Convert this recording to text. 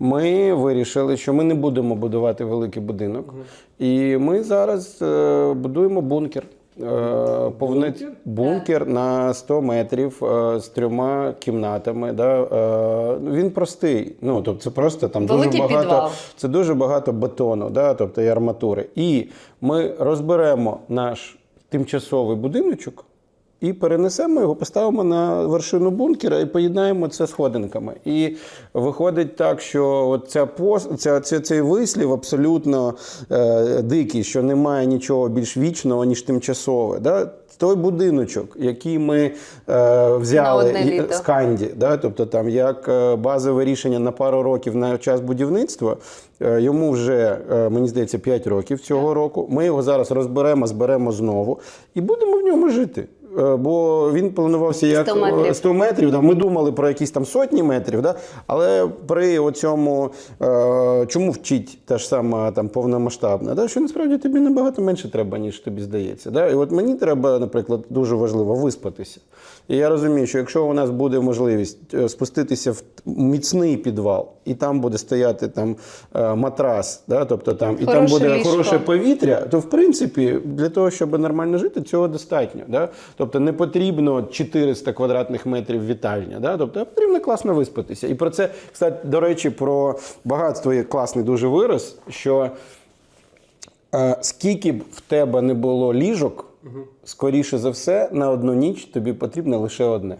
Ми вирішили, що ми не будемо будувати великий будинок, і ми зараз е, будуємо бункер. Е, повне- бункер на 100 метрів е, з трьома кімнатами. Да? Е, він простий. Ну, тобто це просто там Великий дуже багато, підвал. це дуже багато бетону, да? тобто і арматури. І ми розберемо наш тимчасовий будиночок. І перенесемо його, поставимо на вершину бункера і поєднаємо це сходинками. І виходить так, що от ця пос, ця, ця, цей вислів абсолютно е, дикий, що немає нічого більш вічного, ніж тимчасове. Да? Той будиночок, який ми е, взяли з Канді, да? тобто там як е, базове рішення на пару років на час будівництва. е, Йому вже, е, мені здається, 5 років цього року. Ми його зараз розберемо, зберемо знову і будемо в ньому жити. Е, Бо він планувався як 100 метрів. е, 100 метрів. Да. Ми думали про якісь там сотні метрів, да. але при оцьому е, чому вчить та ж сама там повномасштабна, да? що насправді тобі набагато менше треба, ніж тобі здається. Да? І от мені треба, наприклад, дуже важливо виспатися. І я розумію, що якщо у нас буде можливість е, спуститися в міцний підвал, і там буде стояти там е, матрас, да? тобто там і там буде ліжко. хороше повітря, то в принципі для того, щоб нормально жити, цього достатньо. Да? Тобто не потрібно 400 квадратних метрів вітальня. Да? Тобто потрібно класно виспатися. І про це, кстати, до речі, про багатство є класний дуже вираз, що е, скільки б в тебе не було ліжок, скоріше за все, на одну ніч тобі потрібно лише одне.